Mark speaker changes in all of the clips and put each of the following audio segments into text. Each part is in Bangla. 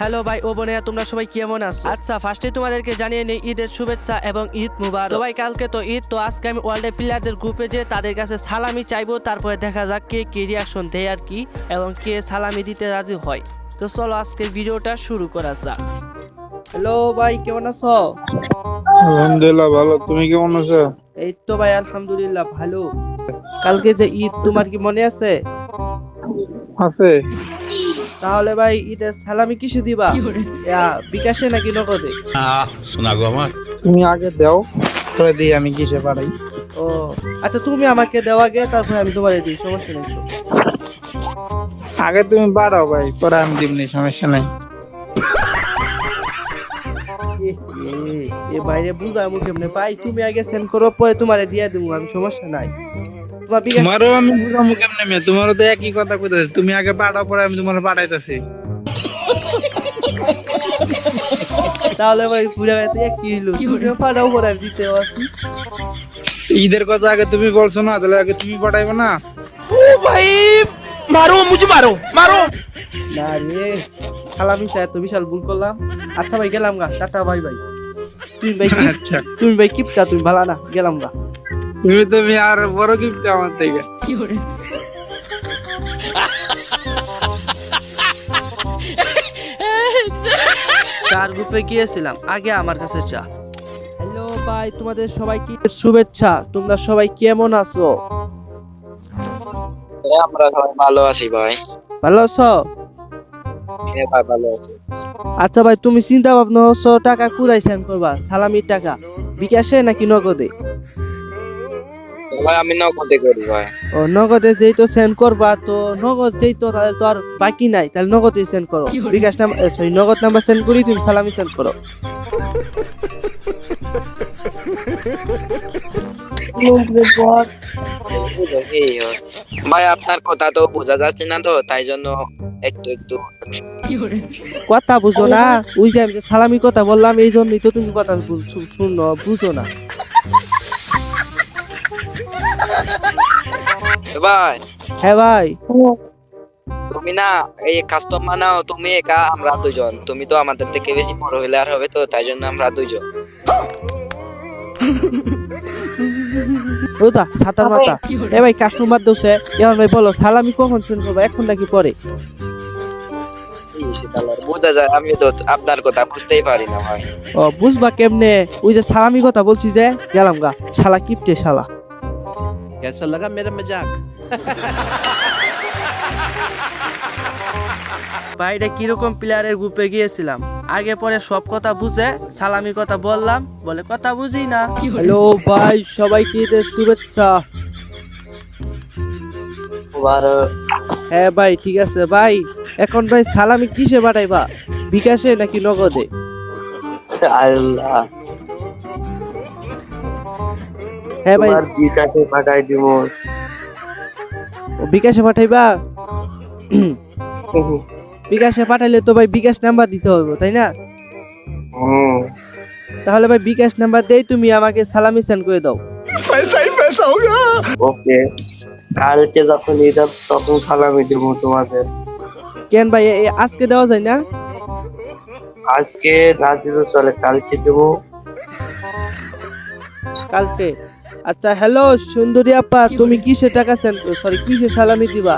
Speaker 1: হ্যালো ভাই ও বোনেরা তোমরা সবাই কেমন আছো? আচ্ছা ফার্স্টে তোমাদেরকে জানিয়ে নেই ঈদের শুভেচ্ছা এবং ঈদ মুবারক। তো ভাই কালকে তো ঈদ তো আজকে আমি ওয়ার্ল্ডের প্লেয়ারদের গ্রুপে যে তাদের কাছে সালামি চাইব তারপরে দেখা যাক কে কি রিয়াকশন দেয় আর কি এবং কে সালামি দিতে রাজি হয়। তো চলো আজকের ভিডিওটা শুরু করা যাক। হ্যালো ভাই কেমন আছো?
Speaker 2: আলহামদুলিল্লাহ ভালো। তুমি কেমন আছো?
Speaker 1: এই তো ভাই আলহামদুলিল্লাহ ভালো। কালকে যে ঈদ তোমার কি মনে আছে?
Speaker 2: আছে।
Speaker 1: তাহলে ভাই ঈদের সালামি কিসে দিবা? ইয়া, বিকাশে নাকি নগদে?
Speaker 3: আহ শোনা গো আমার।
Speaker 2: তুমি আগে দাও পরে দিই আমি কিসে পাঠাই।
Speaker 1: ও আচ্ছা তুমি আমাকে দেওয়া গে তারপরে আমি তোমারে দিই সমস্যা নেই তো।
Speaker 2: আগে তুমি বাড়াও ভাই পরে আমি দিবনি সমস্যা নাই।
Speaker 1: এ, বাইরে বুঝাই মুখে এমনি ভাই তুমি আগে সেন্ড করো পরে তোমারে দিয়ে দেবো আমি সমস্যা নাই।
Speaker 2: তোমারও আমি বুঝামু কেমনে মেয়ে? তোমারও তো একই কথা কইতাছি। তুমি আগে পাঠাও পরে আমি তোমার পাঠাইতাছি।
Speaker 1: তাহলে ভাই পুরা গাইতে কি হলো তুমি পাঠাও পরে আমি দিতে আসি।
Speaker 2: ঈদের কথা আগে তুমি বলছো না তাহলে আগে তুমি পাঠাইবে না?
Speaker 1: না রে সালামি চাই তো বিশাল ভুল করলাম। আচ্ছা ভাই গেলাম গা। টাটা ভাই ভাই তুমি ভাই কি
Speaker 2: আচ্ছা।
Speaker 1: তুমি ভাই কিপটা তুমি ভালো না গেলাম গা।
Speaker 2: তুমি তুমি আর বড় গিফট আমার থেকে।
Speaker 1: কার গ্রুপে গিয়েছিলাম? আগে আমার কাছে চা হ্যালো ভাই তোমাদের সবাইকে শুভেচ্ছা। তোমরা সবাই কেমন আছো?
Speaker 4: আমরা সবাই ভালো আছি ভাই।
Speaker 1: ভালো আছো?
Speaker 4: হ্যাঁ ভাই ভালো আছি।
Speaker 1: আচ্ছা ভাই তুমি চিন্তা ভাবনা টাকা কোথায় সেন্ড করবা? সালামির টাকা। বিকাশে নাকি নগদে?
Speaker 4: ভাই আমি নগদে করি ভাই।
Speaker 1: ও নগদে যেই তো সেন্ড করবা তো নগদ যেই তো তাহলে তো আর বাকি নাই তাহলে নগদে সেন্ড করো। BKash number sorry Nagad number send করি তুমি সালামি সেন্ড করো।
Speaker 4: ভাই আপনার কথা তো বোঝা যাচ্ছে না তো তাই জন্য একটু একটু।
Speaker 1: কথা বুঝো না। ওই যে আমি যে সালামি কথা বললাম এই জন্যই তো তুমি কথা শুনো বুঝো না।
Speaker 4: ভাই।
Speaker 1: হ্যাঁ ভাই।
Speaker 4: তুমি না এই কাস্টমার নাও তুমি একা আমরা দুজন তুমি তো আমাদের থেকে বেশি বড় হইলে আর হবে তো তাই জন্য আমরা দুজন
Speaker 1: সাতার মাথা। এ ভাই কাস্টমার দোষে ভাই বলো সালামি কখন করব? এখন নাকি পরে?
Speaker 4: বোঝা যায় আমি তো আপনার কথা বুঝতেই পারি না ভাই।
Speaker 1: ও বুঝবা কেমনে? ওই যে সালামি কথা বলছি যে গেলাম গা। শালা কিপটে শালা।
Speaker 3: कैसा लगा मेरा मजाक
Speaker 1: বাইরে কিরকম প্লেয়ারের গ্রুপে গিয়েছিলাম আগে পরে সব কথা বুঝে সালামি কথা বললাম বলে কথা বুঝি না হ্যালো ভাই সবাইকে ঈদের শুভেচ্ছা হ্যাঁ ভাই ঠিক আছে ভাই এখন ভাই সালামি কিসে পাঠাইবা বিকাশে নাকি নগদে
Speaker 5: আল্লাহ
Speaker 1: হ্যাঁ ভাই।
Speaker 5: তোমার বিকাশে পাঠাই দিব।
Speaker 1: বিকাশে পাঠাইবা? বিকাশে পাঠাইলে তো ভাই বিকাশ নাম্বার দিতে হবে তাই না? তাহলে ভাই বিকাশ নাম্বার দেই তুমি আমাকে সালামি সেন্ড করে দাও।
Speaker 5: পয়সাই পয়সা হোগা ওকে। কালকে যখন ঈদ তখন সালামি দিব তোমাদের।
Speaker 1: কেন ভাই আজকে দেওয়া যায় না?
Speaker 5: আজকে না দিলেও চলে কালকে দেবো।
Speaker 1: কালকে? আচ্ছা হ্যালো সুন্দরী আপা তুমি কিসে টাকা সেন্ড সরি কিসে সালামি দিবা?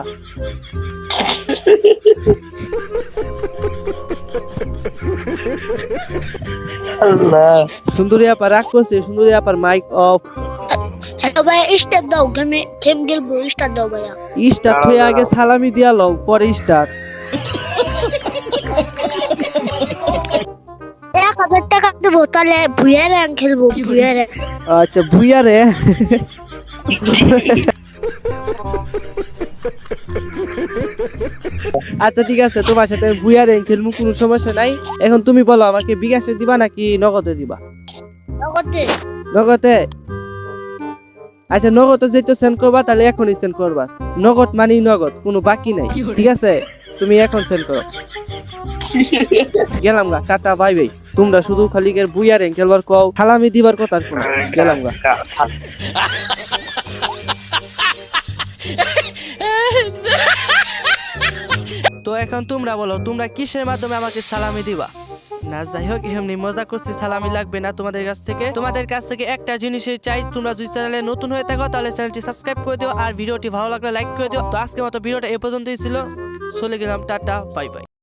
Speaker 5: আল্লাহ।
Speaker 1: সুন্দরী আপা রাগ করছে সুন্দরী আপার মাইক অফ
Speaker 6: হ্যালো ভাই স্টার দাও গেমে গেম খেলব স্টার দাও ভাইয়া।
Speaker 1: স্টার্ট হয়ে আগে সালামি দিয়া লও পরে স্টার্ট
Speaker 6: দেবো তাহলে ভুয়া র্যাঙ্ক খেলব র্যাঙ্ক
Speaker 1: আচ্ছা ভুইয়া রে। আচ্ছা ঠিক আছে তোমার সাথে ভুইয়া রে খেলব কোনো সমস্যা নাই। এখন তুমি বলো আমাকে বিকাশে দিবা নাকি নগদে দিবা?
Speaker 6: নগদে?
Speaker 1: নগদে? আচ্ছা নগদে যেহেতু সেন্ড করবা তাহলে এখনই সেন্ড করবা। নগদ মানি নগদ কোনো বাকি নাই ঠিক আছে? তুমি এখন সেন্ড করো। গেলাম গা টাটা বাই বাই তোমরা শুধু খালি এর বুইয়া রেং খেলবার কও খালামি দিবার কথা আর গেলাম গা। তো এখন তোমরা বলো, তোমরা কিসের মাধ্যমে আমাকে সালামি দিবা? না, যাই হোক, এমনি মজা করছি, সালামি লাগবে না তোমাদের কাছ থেকে। তোমাদের কাছ থেকে একটা জিনিসই চাই, তোমরা যদি চ্যানেলে নতুন হয়ে থাকো, তাহলে চ্যানেলটি সাবস্ক্রাইব করে দিও, আর ভিডিওটি ভালো লাগলে লাইক করে দিও। তো আজকের মতো ভিডিওটা এ পর্যন্তই ছিল। চলে গেলাম, টাটা, বাই বাই।